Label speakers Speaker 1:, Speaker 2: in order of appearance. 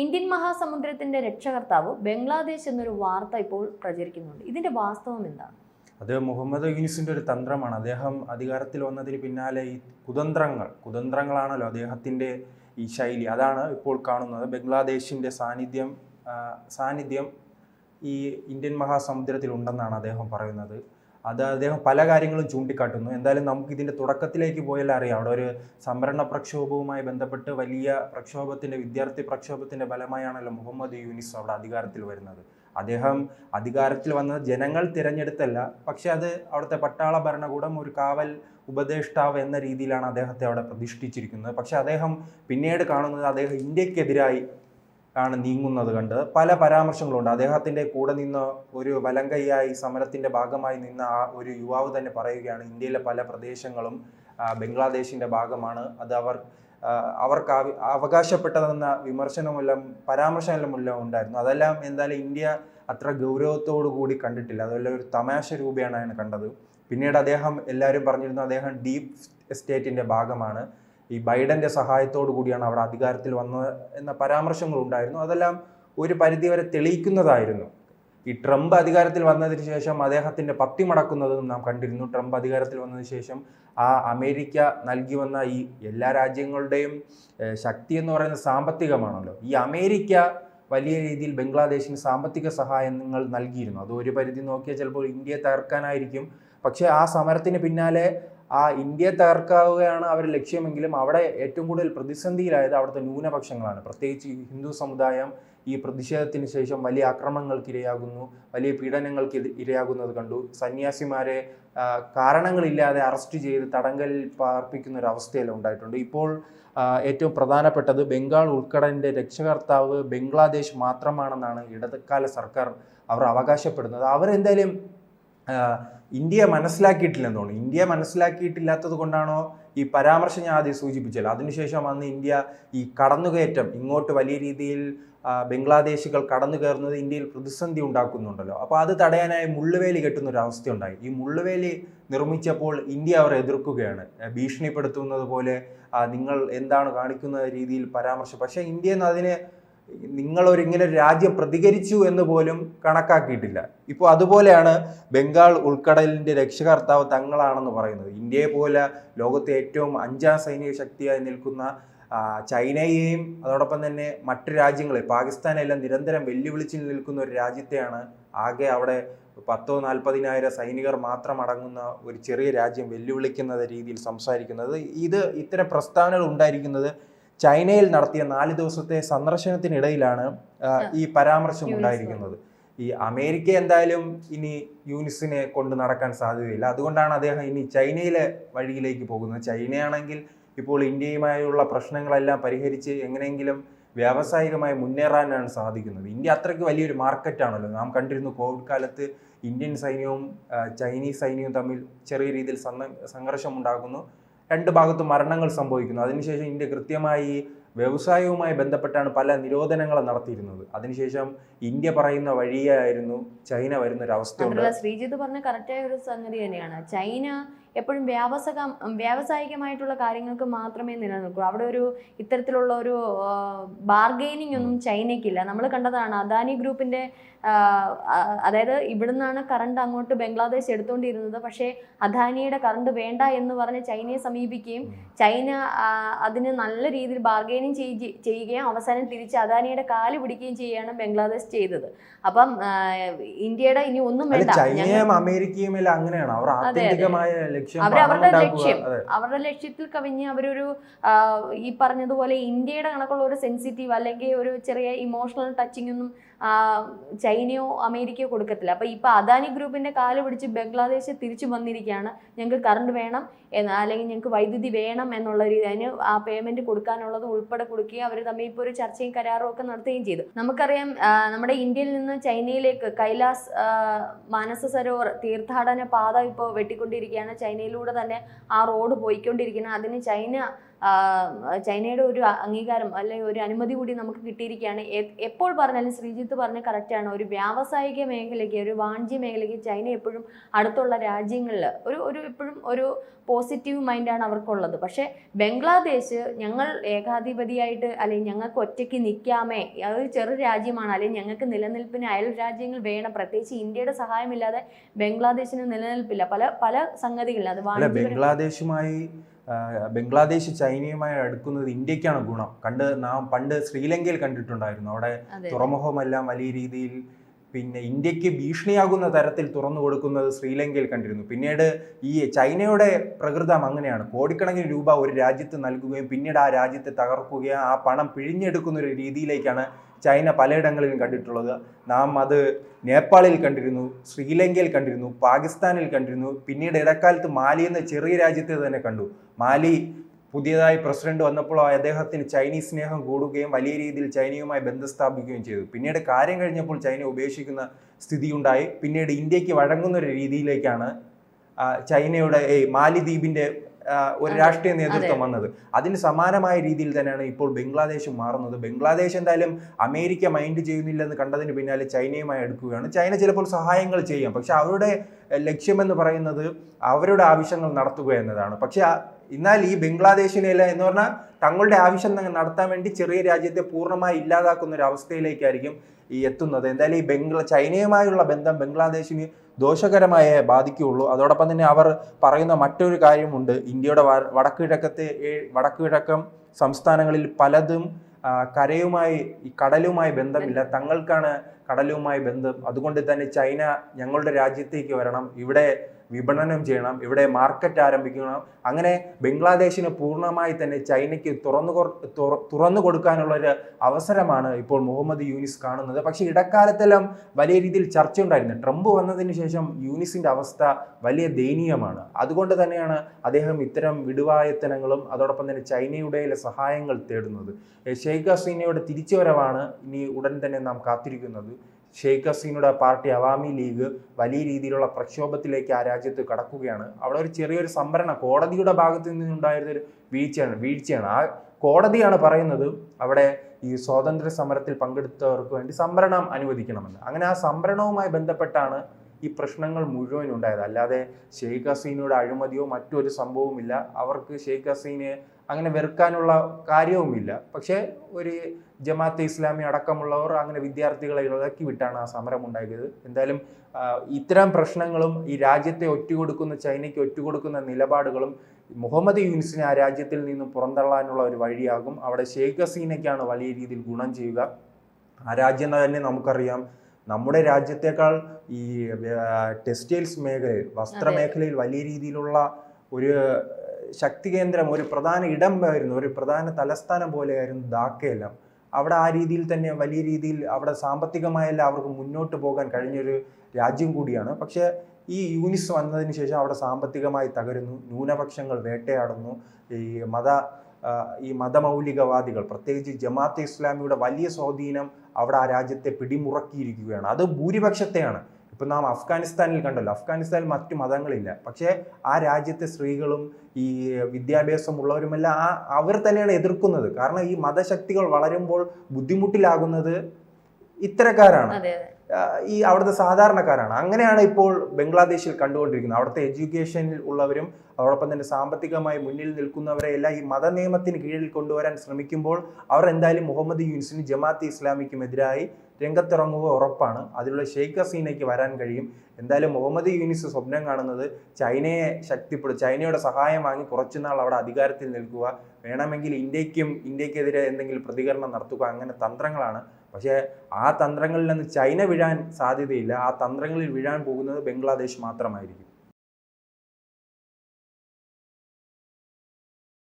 Speaker 1: Indian മഹാസമുദ്രത്തിന്റെ രക്ഷകർത്താവ് Bangladesh എന്നൊരു വാർത്ത ഇപ്പോൾ പ്രചരിക്കുന്നുണ്ട്. ഇതിന്റെ വാസ്തവം എന്താണ്?
Speaker 2: അത് മുഹമ്മദ് യൂനിസിന്റെ ഒരു തന്ത്രമാണ്. അദ്ദേഹം അധികാരത്തിൽ വന്നതിന് പിന്നാലെ ഈ കുതന്ത്രങ്ങൾ കുതന്ത്രങ്ങളാണല്ലോ അദ്ദേഹത്തിന്റെ ഈ ശൈലി. അതാണ് ഇപ്പോൾ കാണുന്നത്. ബംഗ്ലാദേശിന്റെ സാന്നിധ്യം സാന്നിധ്യം ഈ ഇന്ത്യൻ മഹാസമുദ്രത്തിൽ ഉണ്ടെന്നാണ് അദ്ദേഹം പറയുന്നത്. അത് അദ്ദേഹം പല കാര്യങ്ങളും ചൂണ്ടിക്കാട്ടുന്നു. എന്തായാലും നമുക്ക് ഇതിന്റെ തുടക്കത്തിലേക്ക് പോയാലും അറിയാം. അവിടെ ഒരു സംവരണ പ്രക്ഷോഭവുമായി ബന്ധപ്പെട്ട് വലിയ പ്രക്ഷോഭത്തിന്റെ വിദ്യാർത്ഥി പ്രക്ഷോഭത്തിന്റെ ഫലമായാണല്ലോ മുഹമ്മദ് യൂനിസ് അവിടെ അധികാരത്തിൽ വരുന്നത്. അദ്ദേഹം അധികാരത്തിൽ വന്നത് ജനങ്ങൾ തിരഞ്ഞെടുത്തല്ല പക്ഷേ അത് അവിടുത്തെ പട്ടാള ഭരണകൂടം ഒരു കാവൽ ഉപദേഷ്ടാവ് എന്ന രീതിയിലാണ് അദ്ദേഹത്തെ അവിടെ പ്രതിഷ്ഠിച്ചിരിക്കുന്നത്. പക്ഷേ അദ്ദേഹം പിന്നീട് കാണുന്നത് അദ്ദേഹം ഇന്ത്യക്കെതിരായി ആണ് നീങ്ങുന്നത് കണ്ട് പല പരാമർശങ്ങളുണ്ട്. അദ്ദേഹത്തിന്റെ കൂടെ നിന്ന് ഒരു വലങ്കയ്യായി സമരത്തിന്റെ ഭാഗമായി നിന്ന ആ ഒരു യുവാവ് തന്നെ പറയുകയാണ് ഇന്ത്യയിലെ പല പ്രദേശങ്ങളും ബംഗ്ലാദേശിന്റെ ഭാഗമാണ്. അത് അവർ അവർക്ക് അവകാശപ്പെട്ടതെന്ന വിമർശനമെല്ലാം പരാമർശമെല്ലാം ഉണ്ടായിരുന്നു. അതെല്ലാം എന്തായാലും ഇന്ത്യ അത്ര ഗൗരവത്തോടു കൂടി കണ്ടിട്ടില്ല. അതെല്ലാം ഒരു തമാശ രൂപയാണ് കണ്ടത്. പിന്നീട് അദ്ദേഹം എല്ലാവരും പറഞ്ഞിരുന്നു അദ്ദേഹം ഡീപ് സ്റ്റേറ്റിന്റെ ഭാഗമാണ്. ഈ ബൈഡന്റെ സഹായത്തോടു കൂടിയാണ് അവിടെ അധികാരത്തിൽ വന്നത് എന്ന പരാമർശങ്ങൾ ഉണ്ടായിരുന്നു അതെല്ലാം ഒരു പരിധിവരെ തെളിയിക്കുന്നതായിരുന്നു. ഈ ട്രംപ് അധികാരത്തിൽ വന്നതിന് ശേഷം അദ്ദേഹത്തിന്റെ പത്തി മടക്കുന്നതും നാം കണ്ടിരുന്നു. ട്രംപ് അധികാരത്തിൽ വന്നതിന് ശേഷം ആ അമേരിക്ക നൽകി വന്ന ഈ എല്ലാ രാജ്യങ്ങളുടെയും ശക്തി എന്ന് പറയുന്നത് സാമ്പത്തികമാണല്ലോ. ഈ അമേരിക്ക വലിയ രീതിയിൽ ബംഗ്ലാദേശിന് സാമ്പത്തിക സഹായങ്ങൾ നൽകിയിരുന്നു. അത് ഒരു പരിധി നോക്കിയാൽ ചിലപ്പോൾ ഇന്ത്യയെ തകർക്കാനായിരിക്കും. പക്ഷേ ആ സമരത്തിന് പിന്നാലെ ആ ഇന്ത്യയെ തകർക്കാവുകയാണ് അവർ ലക്ഷ്യമെങ്കിലും അവിടെ ഏറ്റവും കൂടുതൽ പ്രതിസന്ധിയിലായത് അവിടുത്തെ ന്യൂനപക്ഷങ്ങളാണ്. പ്രത്യേകിച്ച് ഹിന്ദു സമുദായം ഈ പ്രതിഷേധത്തിന് ശേഷം വലിയ അക്രമങ്ങൾക്ക് ഇരയാകുന്നു വലിയ പീഡനങ്ങൾക്ക് ഇരയാകുന്നത് കണ്ടു. സന്യാസിമാരെ കാരണങ്ങളില്ലാതെ അറസ്റ്റ് ചെയ്ത് തടങ്കലിൽ പാർപ്പിക്കുന്ന ഒരു അവസ്ഥയെല്ലാം ഉണ്ടായിട്ടുണ്ട്. ഇപ്പോൾ ഏറ്റവും പ്രധാനപ്പെട്ടത് ബംഗാൾ ഉൾക്കടലിന്റെ രക്ഷകർത്താവ് ബംഗ്ലാദേശ് മാത്രമാണെന്നാണ് ഇടതുകാല സർക്കാർ അവർ അവകാശപ്പെടുന്നത്. അവരെന്തായാലും ആ, ഇന്ത്യയെ മനസ്സിലാക്കിയിട്ടില്ലെന്ന് തോന്നുന്നു. ഇന്ത്യ മനസ്സിലാക്കിയിട്ടില്ലാത്തത് കൊണ്ടാണോ ഈ പരാമർശം ഞാൻ ആദ്യം സൂചിപ്പിച്ചല്ലോ അതിനുശേഷം അന്ന് ഇന്ത്യ ഈ കടന്നുകയറ്റം ഇങ്ങോട്ട് വലിയ രീതിയിൽ ബംഗ്ലാദേശികൾ കടന്നു കയറുന്നത് ഇന്ത്യയിൽ പ്രതിസന്ധി ഉണ്ടാക്കുന്നുണ്ടല്ലോ. അപ്പോൾ അത് തടയാനായി മുള്ളുവേലി കെട്ടുന്ന ഒരു അവസ്ഥയുണ്ടായി ഈ മുള്ളുവേലി നിർമ്മിച്ചപ്പോൾ ഇന്ത്യ അവർ എതിർക്കുകയാണ്. ഭീഷണിപ്പെടുത്തുന്നത് പോലെ നിങ്ങൾ എന്താണ് കാണിക്കുന്ന രീതിയിൽ പരാമർശം. പക്ഷേ ഇന്ത്യ അതിനെ ഒരു രാജ്യം പ്രതികരിച്ചു എന്ന് പോലും കണക്കാക്കിയിട്ടില്ല. ഇപ്പോൾ അതുപോലെയാണ് ബംഗാൾ ഉൾക്കടലിന്റെ രക്ഷകർത്താവ് തങ്ങളാണെന്ന് പറയുന്നത്. ഇന്ത്യയെ പോലെ ലോകത്തെ ഏറ്റവും അഞ്ചാം സൈനിക ശക്തിയായി നിൽക്കുന്ന ചൈനയെയും അതോടൊപ്പം തന്നെ മറ്റു രാജ്യങ്ങളെ പാകിസ്ഥാനെല്ലാം നിരന്തരം വെല്ലുവിളിച്ച് നിൽക്കുന്ന ഒരു രാജ്യത്തെയാണ് ആകെ അവിടെ പത്തോ നാൽപ്പതിനായിരം സൈനികർ മാത്രം അടങ്ങുന്ന ഒരു ചെറിയ രാജ്യം വെല്ലുവിളിക്കുന്ന രീതിയിൽ സംസാരിക്കുന്നത്. ഇത് ഇത്തരം പ്രസ്താവനകൾ ഉണ്ടായിരിക്കുന്നത് ചൈനയിൽ നടത്തിയ നാല് ദിവസത്തെ സന്ദർശനത്തിനിടയിലാണ് ഈ പരാമർശം ഉണ്ടായിരിക്കുന്നത്. ഈ അമേരിക്ക എന്തായാലും ഇനി യൂനിസിനെ കൊണ്ട് നടക്കാൻ സാധ്യതയില്ല. അതുകൊണ്ടാണ് അദ്ദേഹം ഇനി ചൈനയിലെ വഴിയിലേക്ക് പോകുന്നത്. ചൈനയാണെങ്കിൽ ഇപ്പോൾ ഇന്ത്യയുമായുള്ള പ്രശ്നങ്ങളെല്ലാം പരിഹരിച്ച് എങ്ങനെയെങ്കിലും വ്യാവസായികമായി മുന്നേറാനാണ് സാധിക്കുന്നത്. ഇന്ത്യ അത്രയ്ക്ക് വലിയൊരു മാർക്കറ്റാണല്ലോ. നാം കണ്ടിരുന്നു കോവിഡ് കാലത്ത് ഇന്ത്യൻ സൈന്യവും ചൈനീസ് സൈന്യവും തമ്മിൽ ചെറിയ രീതിയിൽ സംഘർഷം ഉണ്ടാകുന്നു രണ്ട് ഭാഗത്തും മരണങ്ങൾ സംഭവിക്കുന്നു. അതിനുശേഷം ഇന്ത്യ കൃത്യമായി വ്യവസായവുമായി ബന്ധപ്പെട്ടാണ് പല നിരോധനങ്ങളും നടത്തിയിരുന്നത്. അതിനുശേഷം ഇന്ത്യ പറയുന്ന വഴിയായിരുന്നു ചൈന വരുന്ന ഒരു
Speaker 1: മാത്രമല്ല ശ്രീജിത്ത് പറഞ്ഞ കറക്റ്റായ ഒരു സംഗതി തന്നെയാണ്. ചൈന എപ്പോഴും വ്യാവസായിക വ്യാവസായികമായിട്ടുള്ള കാര്യങ്ങൾക്ക് മാത്രമേ നിലനിൽക്കൂ. അവിടെ ഒരു ഇത്തരത്തിലുള്ള ഒരു ബാർഗെയിനിങ് ഒന്നും ചൈനയ്ക്കില്ല. നമ്മൾ കണ്ടതാണ് അദാനി ആ, അതായത് ഇവിടുന്നാണ് കറണ്ട് അങ്ങോട്ട് ബംഗ്ലാദേശ് എടുത്തുകൊണ്ടിരുന്നത് പക്ഷേ അദാനിയുടെ കറണ്ട് വേണ്ട എന്ന് പറഞ്ഞ് ചൈനയെ സമീപിക്കുകയും ചൈന അതിന് നല്ല രീതിയിൽ ബാർഗെയിനിങ് ചെയ്യുകയും അവസാനം തിരിച്ച് അദാനിയുടെ കാൽ പിടിക്കുകയും ചെയ്യുകയാണ് ബംഗ്ലാദേശ് ചെയ്തത്. അപ്പം ഇന്ത്യയുടെ ഇനി ഒന്നും വേണ്ട.
Speaker 2: ചൈനയും അമേരിക്കയും അങ്ങനെയാണ്? അവർ. ആത്യന്തികമായ
Speaker 1: അവർ അവരുടെ ലക്ഷ്യം. അവരുടെ ലക്ഷ്യത്തിൽ കവിഞ്ഞ് അവരൊരു ഈ പറഞ്ഞതുപോലെ ഇന്ത്യയുടെ കണക്കുള്ള ഒരു സെൻസിറ്റീവ് അല്ലെങ്കിൽ ഒരു ചെറിയ ഇമോഷണൽ ടച്ചിങ് ഒന്നും ചൈനയോ അമേരിക്കയോ കൊടുക്കത്തില്ല. അപ്പോൾ ഇപ്പോൾ അദാനി ഗ്രൂപ്പിന്റെ കാൽ പിടിച്ച് ബംഗ്ലാദേശ് തിരിച്ചു വന്നിരിക്കുകയാണ്. ഞങ്ങൾക്ക് കറണ്ട് വേണം എന്ന് അല്ലെങ്കിൽ ഞങ്ങൾക്ക് വൈദ്യുതി വേണം എന്നുള്ള രീതി അതിന് ആ പേയ്മെന്റ് കൊടുക്കാനുള്ളത് ഉൾപ്പെടെ കൊടുക്കുകയും അവർ തമ്മിൽ ഇപ്പോൾ ഒരു ചർച്ചയും കരാറും ഒക്കെ നടത്തുകയും ചെയ്തു. നമുക്കറിയാം നമ്മുടെ ഇന്ത്യയിൽ നിന്ന് ചൈനയിലേക്ക് കൈലാസ് മാനസ സരോവർ തീർത്ഥാടന പാത ഇപ്പോൾ വെട്ടിക്കൊണ്ടിരിക്കുകയാണ്. ചൈനയിലൂടെ തന്നെ ആ റോഡ് പോയിക്കൊണ്ടിരിക്കുന്നത് അതിന് ചൈന ചൈനയുടെ ഒരു അംഗീകാരം അല്ലെങ്കിൽ ഒരു അനുമതി കൂടി നമുക്ക് കിട്ടിയിരിക്കുകയാണ്. എപ്പോൾ പറഞ്ഞാലും ശ്രീജിത്ത് പറഞ്ഞ കറക്റ്റാണ് ഒരു വ്യാവസായിക മേഖലയ്ക്ക് ഒരു വാണിജ്യ മേഖലയ്ക്ക് ചൈന എപ്പോഴും അടുത്തുള്ള രാജ്യങ്ങളിൽ ഒരു ഒരു എപ്പോഴും ഒരു പോസിറ്റീവ് മൈൻഡാണ് അവർക്കുള്ളത്. പക്ഷേ ബംഗ്ലാദേശ് ഞങ്ങൾ ഏകാധിപതിയായിട്ട് അല്ലെങ്കിൽ ഞങ്ങൾക്ക് ഒറ്റയ്ക്ക് നിൽക്കാമേ അതൊരു ചെറു രാജ്യമാണ് അല്ലെങ്കിൽ ഞങ്ങൾക്ക് നിലനിൽപ്പിന് അയൽ രാജ്യങ്ങൾ വേണം പ്രത്യേകിച്ച് ഇന്ത്യയുടെ സഹായമില്ലാതെ ബംഗ്ലാദേശിന് നിലനിൽപ്പില്ല. പല പല സംഗതികളിൽ അത്
Speaker 2: ബംഗ്ലാദേശുമായി ബംഗ്ലാദേശ് ചൈനയുമായി അടുക്കുന്നത് ഇന്ത്യക്കാണ് ഗുണം. കണ്ട് നാം പണ്ട് ശ്രീലങ്കയിൽ കണ്ടിട്ടുണ്ടായിരുന്നു. അവിടെ തുറമുഖമെല്ലാം വലിയ രീതിയിൽ പിന്നെ ഇന്ത്യയ്ക്ക് ഭീഷണിയാകുന്ന തരത്തിൽ തുറന്നു കൊടുക്കുന്നത് ശ്രീലങ്കയിൽ കണ്ടിരുന്നു. പിന്നീട് ഈ ചൈനയുടെ പ്രകൃതം അങ്ങനെയാണ്. കോടിക്കണക്കിന് രൂപ ഒരു രാജ്യത്ത് നൽകുകയും പിന്നീട് ആ രാജ്യത്തെ തകർക്കുകയും ആ പണം പിഴിഞ്ഞെടുക്കുന്ന ഒരു രീതിയിലേക്കാണ് ചൈന പലയിടങ്ങളിലും കണ്ടിട്ടുള്ളത്. നാം അത് നേപ്പാളിൽ കണ്ടിരുന്നു ശ്രീലങ്കയിൽ കണ്ടിരുന്നു പാകിസ്ഥാനിൽ കണ്ടിരുന്നു പിന്നീട് ഇടക്കാലത്ത് മാലി എന്ന ചെറിയ രാജ്യത്തെ തന്നെ കണ്ടു. മാലി പുതിയതായി പ്രസിഡന്റ് വന്നപ്പോൾ അദ്ദേഹത്തിന് ചൈനീസ് സ്നേഹം കൂടുകയും വലിയ രീതിയിൽ ചൈനയുമായി ബന്ധം സ്ഥാപിക്കുകയും ചെയ്തു. പിന്നീട് കാര്യം കഴിഞ്ഞപ്പോൾ ചൈന ഉപേക്ഷിക്കുന്ന സ്ഥിതിയുണ്ടായി. പിന്നീട് ഇന്ത്യയ്ക്ക് വഴങ്ങുന്ന ഒരു രീതിയിലേക്കാണ് ചൈനയുടെ ആ, ഒരു രാഷ്ട്രീയ നേതൃത്വം വന്നത്. അതിന് സമാനമായ രീതിയിൽ തന്നെയാണ് ഇപ്പോൾ ബംഗ്ലാദേശ് മാറുന്നത്. ബംഗ്ലാദേശ് എന്തായാലും അമേരിക്ക മൈൻഡ് ചെയ്യുന്നില്ലെന്ന് കണ്ടതിന് പിന്നാലെ ചൈനയുമായി എടുക്കുകയാണ് ചൈന ചിലപ്പോൾ സഹായങ്ങൾ ചെയ്യാം. പക്ഷെ അവരുടെ ലക്ഷ്യമെന്ന് പറയുന്നത് അവരുടെ ആവശ്യങ്ങൾ നടത്തുക എന്നതാണ്. പക്ഷെ എന്നാൽ ഈ ബംഗ്ലാദേശിനെല്ലാം എന്ന് പറഞ്ഞാൽ തങ്ങളുടെ ആവശ്യം നടത്താൻ വേണ്ടി ചെറിയ രാജ്യത്തെ പൂർണമായി ഇല്ലാതാക്കുന്ന ഒരു അവസ്ഥയിലേക്കായിരിക്കും ഈ എത്തുന്നത്. എന്തായാലും ഈ ബംഗ്ലാ ചൈനയുമായുള്ള ബന്ധം ബംഗ്ലാദേശിന് ദോഷകരമായേ ബാധിക്കുകയുള്ളൂ. അതോടൊപ്പം തന്നെ അവർ പറയുന്ന മറ്റൊരു കാര്യമുണ്ട്. ഇന്ത്യയുടെ വടക്കുകിഴക്കത്തെ വടക്കുകിഴക്കം സംസ്ഥാനങ്ങളിൽ പലതും കരയുമായി കടലുമായി ബന്ധമില്ല. തങ്ങൾക്കാണ് കടലുമായി ബന്ധം. അതുകൊണ്ട് തന്നെ ചൈന ഞങ്ങളുടെ രാജ്യത്തേക്ക് വരണം ഇവിടെ വിപണനം ചെയ്യണം ഇവിടെ മാർക്കറ്റ് ആരംഭിക്കണം. അങ്ങനെ ബംഗ്ലാദേശിന് പൂർണമായി തന്നെ ചൈനയ്ക്ക് തുറന്നു തുറന്നു കൊടുക്കാനുള്ള ഒരു അവസരമാണ് ഇപ്പോൾ മുഹമ്മദ് യൂനിസ് കാണുന്നത്. പക്ഷേ ഇടക്കാലത്തെല്ലാം വലിയ രീതിയിൽ ചർച്ച ഉണ്ടായിരുന്നു ട്രംപ് വന്നതിന് ശേഷം യൂനിസിന്റെ അവസ്ഥ വലിയ ദയനീയമാണ്. അതുകൊണ്ട് തന്നെയാണ് അദ്ദേഹം ഇത്തരം വിടുവായത്തനങ്ങളും അതോടൊപ്പം തന്നെ ചൈനയുടെ സഹായങ്ങൾ തേടുന്നത്. ഷെയ്ഖ് ഹസീനയുടെ തിരിച്ചുവരവാണ് ഇനി ഉടൻ തന്നെ നാം കാത്തിരിക്കുന്നത്. ഷെയ്ഖ് ഹസീനയുടെ പാർട്ടി അവാമി ലീഗ് വലിയ രീതിയിലുള്ള പ്രക്ഷോഭത്തിലേക്ക് ആ രാജ്യത്ത് കടക്കുകയാണ്. അവിടെ ഒരു ചെറിയൊരു സംവരണം കോടതിയുടെ ഭാഗത്ത് നിന്നുണ്ടായിരുന്നൊരു വീഴ്ചയാണ് വീഴ്ചയാണ്. ആ കോടതിയാണ് പറയുന്നത് അവിടെ ഈ സ്വാതന്ത്ര്യ സമരത്തിൽ പങ്കെടുത്തവർക്ക് വേണ്ടി സംവരണം അനുവദിക്കണമെന്ന്. അങ്ങനെ ആ സംവരണവുമായി ബന്ധപ്പെട്ടാണ് ഈ പ്രശ്നങ്ങൾ മുഴുവൻ ഉണ്ടായത്. അല്ലാതെ ഷെയ്ഖ് ഹസീനയുടെ അഴിമതിയോ മറ്റൊരു സംഭവവുമില്ല. അവർക്ക് ഷെയ്ഖ് ഹസീനെ അങ്ങനെ വെറുക്കാനുള്ള കാര്യവുമില്ല. പക്ഷേ ഒരു ജമാഅത്തെ ഇസ്ലാമി അടക്കമുള്ളവർ അങ്ങനെ വിദ്യാർത്ഥികളെ ഇളക്കി വിട്ടാണ് ആ സമരം ഉണ്ടാക്കിയത്. എന്തായാലും ഇത്തരം പ്രശ്നങ്ങളും ഈ രാജ്യത്തെ ഒറ്റുകൊടുക്കുന്ന ചൈനയ്ക്ക് ഒറ്റുകൊടുക്കുന്ന നിലപാടുകളും മുഹമ്മദ് യൂനിസിനെ ആ രാജ്യത്തിൽ നിന്നും പുറന്തള്ളാനുള്ള ഒരു വഴിയാകും. അവിടെ ഷെയ്ഖ് ഹസീനയ്ക്കാണ് വലിയ രീതിയിൽ ഗുണം ചെയ്യുക. ആ രാജ്യം തന്നെ നമുക്കറിയാം. നമ്മുടെ രാജ്യത്തേക്കാൾ ഈ ടെക്സ്റ്റൈൽസ് മേഖലയിൽ വസ്ത്രമേഖലയിൽ വലിയ രീതിയിലുള്ള ഒരു ശക്തി കേന്ദ്രം ഒരു പ്രധാന ഇടം ആയിരുന്നു ഒരു പ്രധാന തലസ്ഥാനം പോലെയായിരുന്നു ധാക്കയെല്ലാം. അവിടെ ആ രീതിയിൽ തന്നെ വലിയ രീതിയിൽ അവിടെ സാമ്പത്തികമായെല്ലാം അവർക്ക് മുന്നോട്ട് പോകാൻ കഴിഞ്ഞൊരു രാജ്യം കൂടിയാണ്. പക്ഷേ ഈ യൂനിസ് വന്നതിന് ശേഷം അവിടെ സാമ്പത്തികമായി തകരുന്നു ന്യൂനപക്ഷങ്ങൾ വേട്ടയാടുന്നു ഈ മത ഈ മതമൗലികവാദികൾ പ്രത്യേകിച്ച് ജമാഅത്ത് ഇസ്ലാമിയുടെ വലിയ സ്വാധീനം അവിടെ ആ രാജ്യത്തെ പിടിമുറക്കിയിരിക്കുകയാണ്. അത് ഭൂരിപക്ഷത്തെയാണ്. ഇപ്പം നാം അഫ്ഗാനിസ്ഥാനിൽ കണ്ടല്ലോ അഫ്ഗാനിസ്ഥാനിൽ മറ്റു മതങ്ങളില്ല. പക്ഷേ ആ രാജ്യത്തെ സ്ത്രീകളും ഈ വിദ്യാഭ്യാസമുള്ളവരുമെല്ലാം ആ അവർ തന്നെയാണ് എതിർക്കുന്നത്. കാരണം ഈ മതശക്തികൾ വളരുമ്പോൾ ബുദ്ധിമുട്ടിലാകുന്നത് ഇത്തരക്കാരാണ്. ഈ അവിടുത്തെ സാധാരണക്കാരാണ്. അങ്ങനെയാണ് ഇപ്പോൾ ബംഗ്ലാദേശിൽ കണ്ടുകൊണ്ടിരിക്കുന്നത്. അവിടുത്തെ എഡ്യൂക്കേഷനിൽ ഉള്ളവരും അതോടൊപ്പം തന്നെ സാമ്പത്തികമായി മുന്നിൽ നിൽക്കുന്നവരെ എല്ലാം ഈ മത നിയമത്തിന് കീഴിൽ കൊണ്ടുവരാൻ ശ്രമിക്കുമ്പോൾ അവർ എന്തായാലും മുഹമ്മദ് യൂനിസിനും ജമാഅത്ത് ഇസ്ലാമിക്കും എതിരായി രംഗത്തിറങ്ങുക ഉറപ്പാണ്. അതിലുള്ള ഷെയ്ഖ് ഹസീനയ്ക്ക് വരാൻ കഴിയും. എന്തായാലും മുഹമ്മദ് യൂനിസ് സ്വപ്നം കാണുന്നത് ചൈനയെ ശക്തിപ്പെടും ചൈനയുടെ സഹായം വാങ്ങി കുറച്ചുനാൾ അവിടെ അധികാരത്തിൽ നിൽക്കുക വേണമെങ്കിൽ ഇന്ത്യക്കും ഇന്ത്യക്കെതിരെ എന്തെങ്കിലും പ്രതികരണം നടത്തുക അങ്ങനെ തന്ത്രങ്ങളാണ് പക്ഷേ ആ തന്ത്രങ്ങളിൽ നിന്ന് ചൈന വീഴാൻ സാധ്യതയില്ല. ആ തന്ത്രങ്ങളിൽ വീഴാൻ പോകുന്നത് ബംഗ്ലാദേശ് മാത്രമായിരിക്കും.